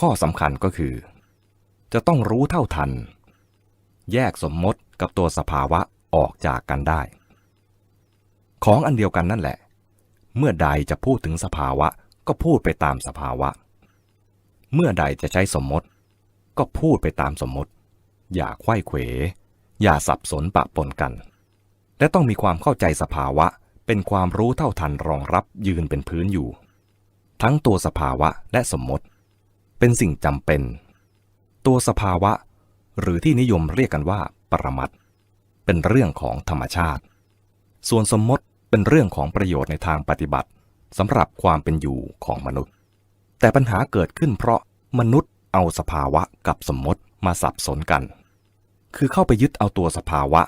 ข้อสำคัญก็คือ จะต้องรู้เท่าทัน แยกสมมติกับตัวสภาวะออกจากกันได้ ของอันเดียวกันนั่นแหละ เมื่อใดจะพูดถึงสภาวะก็พูดไปตามสภาวะ เมื่อใดจะใช้สมมติ ก็พูดไปตามสมมติ อย่าไขว้เขว อย่าสับสนปะปนกัน และต้องมีความเข้าใจสภาวะเป็นความรู้เท่าทันรองรับยืนเป็นพื้นอยู่ ทั้งตัวสภาวะและสมมติ เป็นสิ่งจำเป็น ตัวสภาวะ หรือที่นิยมเรียกกันว่า ปรมัตเป็นเรื่องของธรรมชาติ ส่วนสมมติเป็นเรื่องของประโยชน์ในทางปฏิบัติสำหรับความเป็นอยู่ของมนุษย์ แต่ปัญหาเกิดขึ้นเพราะมนุษย์เอาสภาวะกับสมมติมาสับสนกัน คือเข้าไปยึดเอาตัวสภาวะ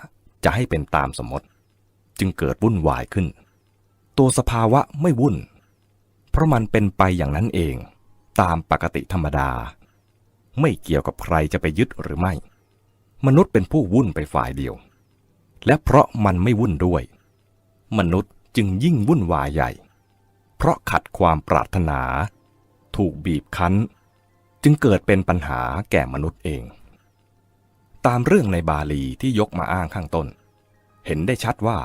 จะให้เป็นตามสมมติ จึงเกิดวุ่นวายขึ้น ตัวสภาวะไม่วุ่น เพราะมันเป็นไปอย่างนั้นเอง ตามปกติธรรมดา ไม่เกี่ยวกับใครจะไปยึดหรือไม่ มนุษย์เป็นผู้วุ่นไปฝ่ายเดียว และเพราะมันไม่วุ่นด้วย มนุษย์จึงยิ่งวุ่นวายใหญ่ เพราะขัดความปรารถนา ถูกบีบคั้น จึงเกิดเป็นปัญหาแก่มนุษย์เอง ตามเรื่องในบาลีที่ยกมาอ้างข้างต้น เห็นได้ชัดว่า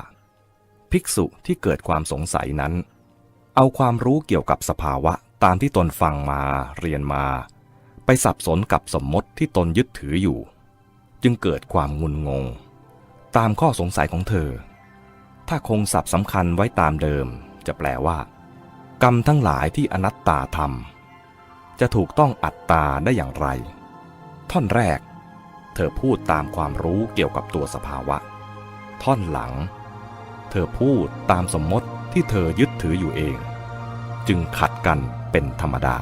ภิกษุที่เกิดความสงสัยนั้น เอาความรู้เกี่ยวกับสภาวะ ตามที่ตนฟังมาเรียนมา ไปสับสนกับสมมติที่ตนยึดถืออยู่ จึงเกิดความงุนงง ตามข้อสงสัยของเธอ ถ้าคงสับสำคัญไว้ตามเดิม จะแปลว่า กรรมทั้งหลายที่อนัตตาทำจะถูกต้องอัตตาได้อย่างไร ท่อนแรก เธอพูดตามความรู้เกี่ยวกับตัวสภาวะ ท่อนหลัง เธอพูดตามสมมติที่เธอยึดถืออยู่เอง จึงขัดกัน เป็นธรรมดา